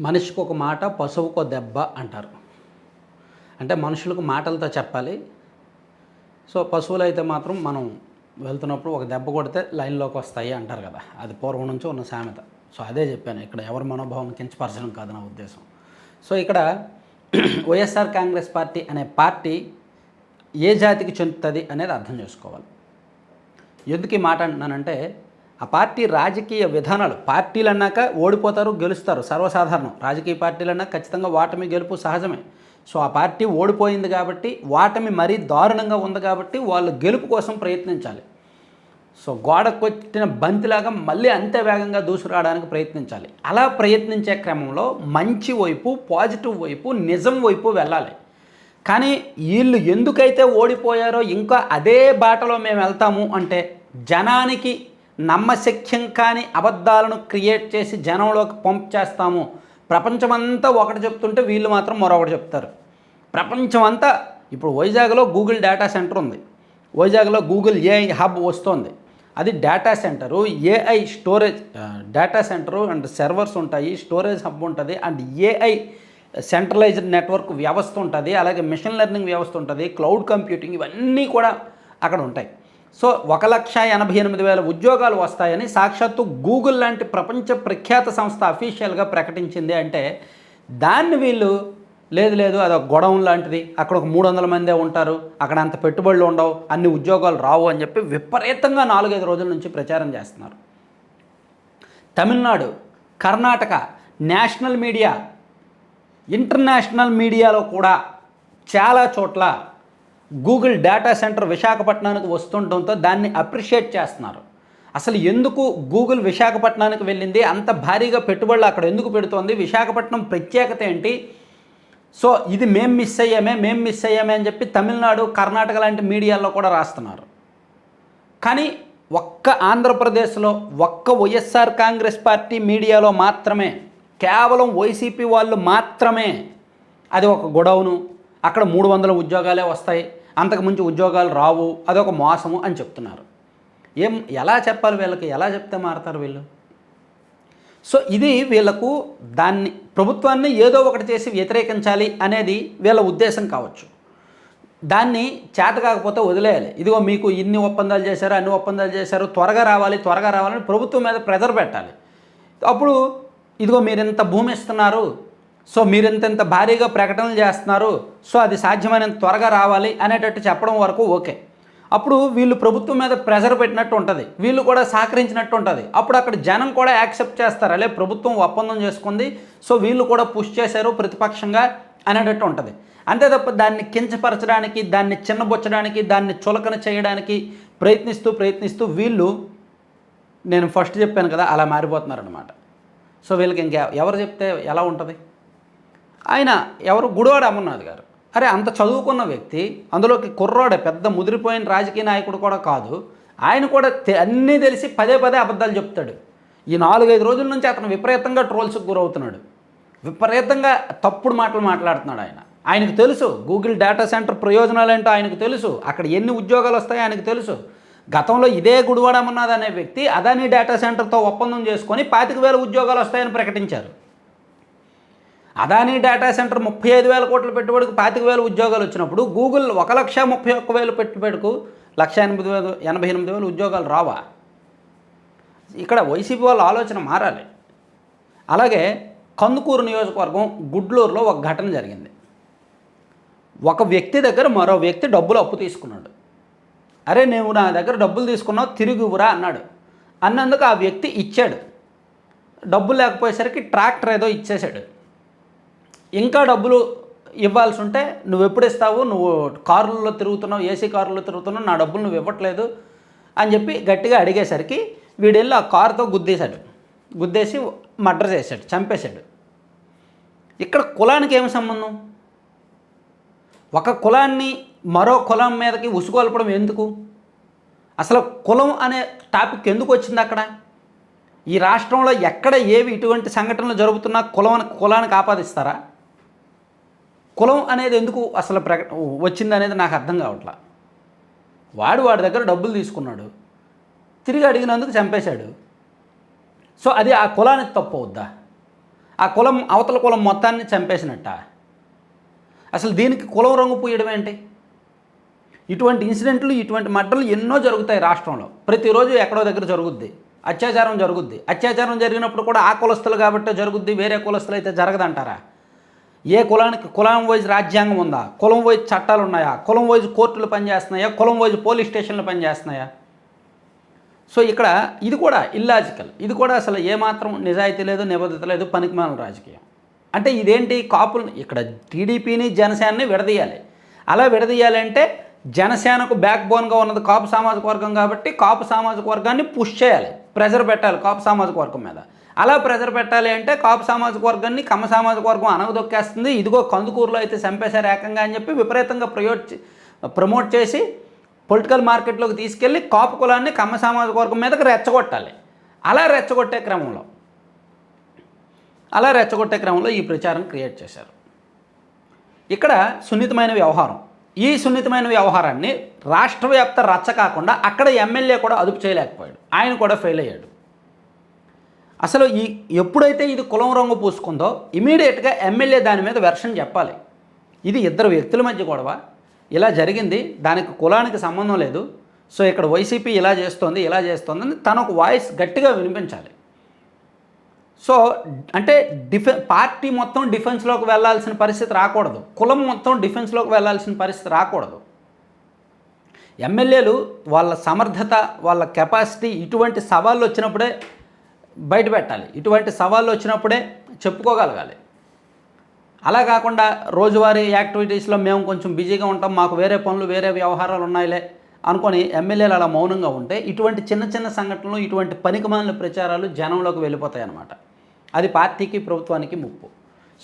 మనిషికి ఒక మాట పశువుకు దెబ్బ అంటారు. అంటే మనుషులకు మాటలతో చెప్పాలి. సో పశువులు అయితే మాత్రం మనం వెళ్తున్నప్పుడు ఒక దెబ్బ కొడితే లైన్లోకి వస్తాయి అంటారు కదా. అది పూర్వం నుంచి ఉన్న సామెత. సో అదే చెప్పాను. ఇక్కడ ఎవరి మనోభావం కించపరచడం కాదు నా ఉద్దేశం. సో ఇక్కడ వైఎస్ఆర్ కాంగ్రెస్ పార్టీ అనే పార్టీ ఏ జాతికి చెందుతుంది అనేది అర్థం చేసుకోవాలి. ఎందుకు ఈ మాట అంటున్నానంటే ఆ పార్టీ రాజకీయ విధానాలు పార్టీలు అన్నాక ఓడిపోతారు గెలుస్తారు. సర్వసాధారణం. రాజకీయ పార్టీలు అన్నాక ఖచ్చితంగా ఓటమి గెలుపు సహజమే. సో ఆ పార్టీ ఓడిపోయింది కాబట్టి ఓటమి మరీ దారుణంగా ఉంది కాబట్టి వాళ్ళు గెలుపు కోసం ప్రయత్నించాలి. సో గోడకొచ్చిన బంతిలాగా మళ్ళీ అంతే వేగంగా దూసుకురావడానికి ప్రయత్నించాలి. అలా ప్రయత్నించే క్రమంలో మంచి వైపు పాజిటివ్ వైపు నిజం వైపు వెళ్ళాలి. కానీ వీళ్ళు ఎందుకైతే ఓడిపోయారో ఇంకా అదే బాటలో మేము వెళ్తాము అంటే జనానికి నమ్మశక్యం కాని అబద్ధాలను క్రియేట్ చేసి జనంలోకి పంప్ చేస్తాము ప్రపంచమంతా ఒకటి చెప్తుంటే వీళ్ళు మాత్రం మరొకటి చెప్తారు. ప్రపంచమంతా ఇప్పుడు వైజాగ్లో గూగుల్ డేటా సెంటర్ ఉంది. వైజాగ్లో గూగుల్ ఏఐ హబ్ వస్తోంది. అది data centre AI storage data centre and servers ఉంటాయి. స్టోరేజ్ హబ్ ఉంటుంది అండ్ ఏఐ సెంట్రలైజ్డ్ నెట్వర్క్ వ్యవస్థ ఉంటుంది. అలాగే మిషన్ లెర్నింగ్ వ్యవస్థ ఉంటుంది. క్లౌడ్ కంప్యూటింగ్ ఇవన్నీ కూడా అక్కడ ఉంటాయి. సో ఒక లక్ష ఎనభై ఎనిమిది వేల ఉద్యోగాలు వస్తాయని సాక్షాత్తు గూగుల్ లాంటి ప్రపంచ ప్రఖ్యాత సంస్థ అఫీషియల్గా ప్రకటించింది అంటే దాన్ని వీళ్ళు లేదు లేదు అది ఒక గొడవం లాంటిది. అక్కడ ఒక మూడు వందల మందే ఉంటారు. అక్కడ అంత పెట్టుబడులు ఉండవు. అన్ని ఉద్యోగాలు రావు అని చెప్పి విపరీతంగా నాలుగైదు రోజుల నుంచి ప్రచారం చేస్తున్నారు. Tamil Nadu Karnataka national media international మీడియాలో కూడా చాలా చోట్ల గూగుల్ డేటా సెంటర్ విశాఖపట్నానికి వస్తుండటంతో దాన్ని అప్రిషియేట్ చేస్తున్నారు. అసలు ఎందుకు గూగుల్ విశాఖపట్నానికి వెళ్ళింది? అంత భారీగా పెట్టుబడులు అక్కడ ఎందుకు పెడుతోంది? విశాఖపట్నం ప్రత్యేకత ఏంటి? సో ఇది మేం మిస్ అయ్యామే మేం మిస్ అయ్యామే అని చెప్పి తమిళనాడు కర్ణాటక లాంటి మీడియాల్లో కూడా రాస్తున్నారు. కానీ ఒక్క ఆంధ్రప్రదేశ్లో ఒక్క వైఎస్ఆర్ కాంగ్రెస్ పార్టీ మీడియాలో మాత్రమే కేవలం వైసీపీ వాళ్ళు మాత్రమే అది ఒక గొడవను. అక్కడ మూడు వందల ఉద్యోగాలే వస్తాయి. అంతకు ఉద్యోగాలు రావు అదొక మోసము అని చెప్తున్నారు. ఏం ఎలా చెప్పాలి వీళ్ళకి? ఎలా చెప్తే మారతారు వీళ్ళు? సో ఇది వీళ్ళకు దాన్ని ప్రభుత్వాన్ని ఏదో ఒకటి చేసి వ్యతిరేకించాలి అనేది వీళ్ళ ఉద్దేశం కావచ్చు. దాన్ని చేత కాకపోతే వదిలేయాలి. ఇదిగో మీకు ఇన్ని ఒప్పందాలు చేశారు అన్ని ఒప్పందాలు చేశారు త్వరగా రావాలి త్వరగా రావాలని ప్రభుత్వం మీద ప్రెజర్ పెట్టాలి. అప్పుడు ఇదిగో మీరు ఇంత భూమి ఇస్తున్నారు సో మీరు ఇంత ఇంత భారీగా ప్రకటనలు చేస్తున్నారు సో అది సాధ్యమైనంత త్వరగా రావాలి అనేటట్టు చెప్పడం వరకు ఓకే. అప్పుడు వీళ్ళు ప్రభుత్వం మీద ప్రెజర్ పెట్టినట్టు ఉంటుంది వీళ్ళు కూడా సహకరించినట్టు ఉంటుంది. అప్పుడు అక్కడ జనం కూడా యాక్సెప్ట్ చేస్తారు? అలే ప్రభుత్వం ఒప్పందం చేసుకుంది సో వీళ్ళు కూడా పుష్ చేశారు ప్రతిపక్షంగా అనేటట్టు ఉంటుంది. అంతే తప్ప దాన్ని కించపరచడానికి దాన్ని చిన్నబొచ్చడానికి దాన్ని చులకన చేయడానికి ప్రయత్నిస్తూ ప్రయత్నిస్తూ వీళ్ళు నేను ఫస్ట్ చెప్పాను కదా అలా మారిపోతున్నారు అనమాట సో వీళ్ళకి ఇంకా ఎవరు చెప్తే ఎలా ఉంటుంది? ఆయన ఎవరు గుడివాడ అమర్నాథ్ గారు. అరే అంత చదువుకున్న వ్యక్తి అందులోకి కుర్రాడే పెద్ద ముదిరిపోయిన రాజకీయ నాయకుడు కూడా కాదు. ఆయన కూడా తె- అన్నీ తెలిసి పదే పదే అబద్ధాలు చెప్తాడు. ఈ నాలుగైదు రోజుల నుంచి అతను విపరీతంగా ట్రోల్స్కి గురవుతున్నాడు. విపరీతంగా తప్పుడు మాటలు మాట్లాడుతున్నాడు ఆయన. ఆయనకు తెలుసు గూగుల్ డేటా సెంటర్ ప్రయోజనాలు ఏంటో ఆయనకు తెలుసు అక్కడ ఎన్ని ఉద్యోగాలు వస్తాయో ఆయనకు తెలుసు. గతంలో ఇదే గుడివాడ అనే వ్యక్తి అదానీ డేటా సెంటర్తో ఒప్పందం చేసుకొని పాతిక వేల ఉద్యోగాలు వస్తాయని ప్రకటించారు. అదానీ డేటా సెంటర్ ముప్పై ఐదు వేల కోట్ల పెట్టుబడికి పాతిక వేల ఉద్యోగాలు వచ్చినప్పుడు గూగుల్ ఒక లక్ష ముప్పై ఒక్క వేలు పెట్టుబడికు లక్ష ఎనిమిది వేలు ఎనభై ఎనిమిది వేలు ఉద్యోగాలు రావా? ఇక్కడ వైసీపీ వాళ్ళ ఆలోచన మారాలి. అలాగే కందుకూరు నియోజకవర్గం గుడ్లూరులో ఒక ఘటన జరిగింది. ఒక వ్యక్తి దగ్గర మరో వ్యక్తి డబ్బులు అప్పు తీసుకున్నాడు. అరే నువ్వు నా దగ్గర డబ్బులు తీసుకున్నావు తిరిగి ఇవ్వరా అన్నాడు. అన్నందుకు ఆ వ్యక్తి ఇచ్చాడు. డబ్బులు లేకపోయేసరికి ట్రాక్టర్ ఏదో ఇచ్చేశాడు. ఇంకా డబ్బులు ఇవ్వాల్సి ఉంటే నువ్వు ఎప్పుడు ఇస్తావు? నువ్వు కారుల్లో తిరుగుతున్నావు ఏసీ కారులో తిరుగుతున్నావు నా డబ్బులు నువ్వు ఇవ్వట్లేదు అని చెప్పి గట్టిగా అడిగేసరికి వీడెళ్ళి ఆ కారుతో గుద్దేశాడు. గుద్దేసి మర్డర్ చేశాడు చంపేశాడు. ఇక్కడ కులానికి ఏమి సంబంధం? ఒక కులాన్ని మరో కులం మీదకి ఉసుగొల్పడం ఎందుకు? అసలు కులం అనే టాపిక్ ఎందుకు వచ్చింది అక్కడ? ఈ రాష్ట్రంలో ఎక్కడ ఏవి ఇటువంటి సంఘటనలు జరుగుతున్నా కులం కులానికి ఆపాదిస్తారా కులం అనేది ఎందుకు అసలు ప్రక వచ్చింది అనేది నాకు అర్థం కావట్లా. వాడు వాడి దగ్గర డబ్బులు తీసుకున్నాడు తిరిగి అడిగినందుకు చంపేశాడు. సో అది ఆ కులానికి తప్పు అవుద్దా? ఆ కులం అవతల కులం మొత్తాన్ని చంపేసినట్ట? అసలు దీనికి కులం రంగు పూయడం ఏంటి? ఇటువంటి ఇన్సిడెంట్లు ఇటువంటి మడ్డలు ఎన్నో జరుగుతాయి రాష్ట్రంలో. ప్రతిరోజు ఎక్కడో దగ్గర జరుగుద్ది. అత్యాచారం జరుగుద్ది. అత్యాచారం జరిగినప్పుడు కూడా ఆ కులస్తులు కాబట్టి జరుగుద్ది వేరే కులస్తులు అయితే జరగదంటారా? ఏ కులానికి కులం వైజ్ రాజ్యాంగం ఉందా? కులం వైజ్ చట్టాలు ఉన్నాయా? కులం వైజ్ కోర్టులు పనిచేస్తున్నాయా? కులం వైజ్ పోలీస్ స్టేషన్లు పనిచేస్తున్నాయా? సో ఇక్కడ ఇది కూడా ఇల్లాజికల్ ఇది కూడా అసలు ఏమాత్రం నిజాయితీ లేదు నిబద్ధత లేదు పనికిమాల రాజకీయం. అంటే ఇదేంటి? కాపులు ఇక్కడ టీడీపీని జనసేనని విడదీయాలి. అలా విడదీయాలి అంటే జనసేనకు బ్యాక్ బోన్గా ఉన్నది కాపు సామాజిక వర్గం కాబట్టి కాపు సామాజిక వర్గాన్ని పుష్ చేయాలి. ప్రెజర్ పెట్టాలి కాపు సామాజిక వర్గం మీద. అలా ప్రెజర్ పెట్టాలి అంటే కాపు సామాజిక వర్గాన్ని కమ్మ సామాజిక వర్గం అనగదొక్కేస్తుంది. ఇదిగో కందుకూరులో అయితే చంపేశారు ఏకంగా అని చెప్పి విపరీతంగా ప్రయోట్ ప్రమోట్ చేసి పొలిటికల్ మార్కెట్లోకి తీసుకెళ్ళి కాపు కులాన్ని కమ్మ సామాజిక వర్గం మీదకి రెచ్చగొట్టాలి. అలా రెచ్చగొట్టే క్రమంలో అలా రెచ్చగొట్టే క్రమంలో ఈ ప్రచారం క్రియేట్ చేశారు. ఇక్కడ సున్నితమైన వ్యవహారం. ఈ సున్నితమైన వ్యవహారాన్ని రాష్ట్ర వ్యాప్త రచ్చ కాకుండా అక్కడ ఎమ్మెల్యే కూడా అదుపు చేయలేకపోయాడు. ఆయన కూడా ఫెయిల్ అయ్యాడు. అసలు ఈ ఎప్పుడైతే ఇది కులం రంగు పూసుకుందో ఇమీడియట్గా ఎమ్మెల్యే దాని మీద వెర్షన్ చెప్పాలి. ఇది ఇద్దరు వ్యక్తుల మధ్య గొడవ. ఇలా జరిగింది. దానికి కులానికి సంబంధం లేదు. సో ఇక్కడ వైసీపీ ఇలా చేస్తోంది ఇలా చేస్తోంది అని తన ఒక వాయిస్ గట్టిగా వినిపించాలి. సో అంటే డిఫె పార్టీ మొత్తం డిఫెన్స్లోకి వెళ్ళాల్సిన పరిస్థితి రాకూడదు. కులం మొత్తం డిఫెన్స్లోకి వెళ్ళాల్సిన పరిస్థితి రాకూడదు. ఎమ్మెల్యేలు వాళ్ళ సమర్థత వాళ్ళ కెపాసిటీ ఇటువంటి సవాళ్ళు వచ్చినప్పుడే బయట పెట్టాలి. ఇటువంటి సవాళ్ళు వచ్చినప్పుడే చెప్పుకోగలగాలి. అలా కాకుండా రోజువారీ యాక్టివిటీస్లో మేము కొంచెం బిజీగా ఉంటాం మాకు వేరే పనులు వేరే వ్యవహారాలు ఉన్నాయిలే అనుకొని ఎమ్మెల్యేలు అలా మౌనంగా ఉంటే ఇటువంటి చిన్న చిన్న సంఘటనలు ఇటువంటి పనికిమాలిన ప్రచారాలు జనంలోకి వెళ్ళిపోతాయి అన్నమాట అది పార్టీకి ప్రభుత్వానికి ముప్పు.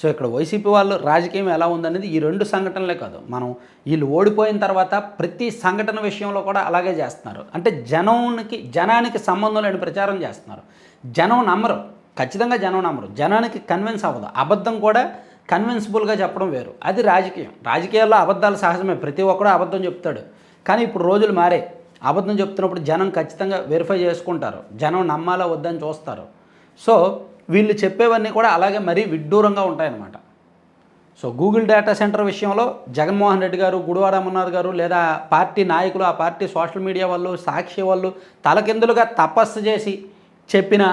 సో ఇక్కడ వైసీపీ వాళ్ళు రాజకీయం ఎలా ఉందనేది ఈ రెండు సంఘటనలే కాదు. మనం వీళ్ళు ఓడిపోయిన తర్వాత ప్రతి సంఘటన విషయంలో కూడా అలాగే చేస్తున్నారు. అంటే జనానికి జనానికి సంబంధం లేని ప్రచారం చేస్తున్నారు. జనం నమ్మరు. ఖచ్చితంగా జనం నమ్మరు. జనానికి కన్విన్స్ అవ్వదు. అబద్ధం కూడా కన్విన్సిబుల్గా చెప్పడం వేరు. అది రాజకీయం. రాజకీయాల్లో అబద్ధాలు సహజమే. ప్రతి ఒక్కడూ అబద్ధం చెప్తాడు. కానీ ఇప్పుడు రోజులు మారే. అబద్ధం చెప్తున్నప్పుడు జనం ఖచ్చితంగా వెరిఫై చేసుకుంటారు. జనం నమ్మాలా వద్దని చూస్తారు. సో వీళ్ళు చెప్పేవన్నీ కూడా అలాగే మరీ విడ్డూరంగా ఉంటాయన్నమాట. సో గూగుల్ డేటా సెంటర్ విషయంలో జగన్మోహన్ రెడ్డి గారు గుడివాడ అమర్నాథ్ గారు లేదా పార్టీ నాయకులు ఆ పార్టీ సోషల్ మీడియా వాళ్ళు సాక్షి వాళ్ళు తలకిందులుగా తపస్సు చేసి చెప్పిన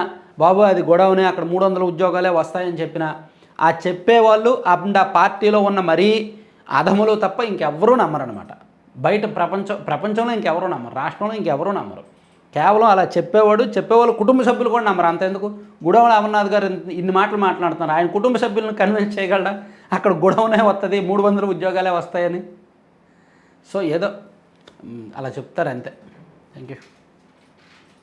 బాబు అది గొడవనే అక్కడ మూడు వందల ఉద్యోగాలే వస్తాయని చెప్పిన ఆ చెప్పేవాళ్ళు అండ్ ఆ పార్టీలో ఉన్న మరీ అధములు తప్ప ఇంకెవ్వరూ నమ్మరనమాట బయట ప్రపంచం ప్రపంచంలో ఇంకెవరూ నమ్మరు రాష్ట్రంలో ఇంకెవరూ నమ్మరు. కేవలం అలా చెప్పేవాడు చెప్పేవాళ్ళు కుటుంబ సభ్యులు కూడా నమ్మరు. అంతెందుకు గుడవల అమర్నాథ్ గారు ఇన్ని మాటలు మాట్లాడుతున్నారు. ఆయన కుటుంబ సభ్యులను కన్విన్స్ చేయగలడా? అక్కడ గుడవనే వస్తుంది మూడు వందల ఉద్యోగాలే వస్తాయని. సో ఏదో అలా చెప్తారు అంతే. Thank you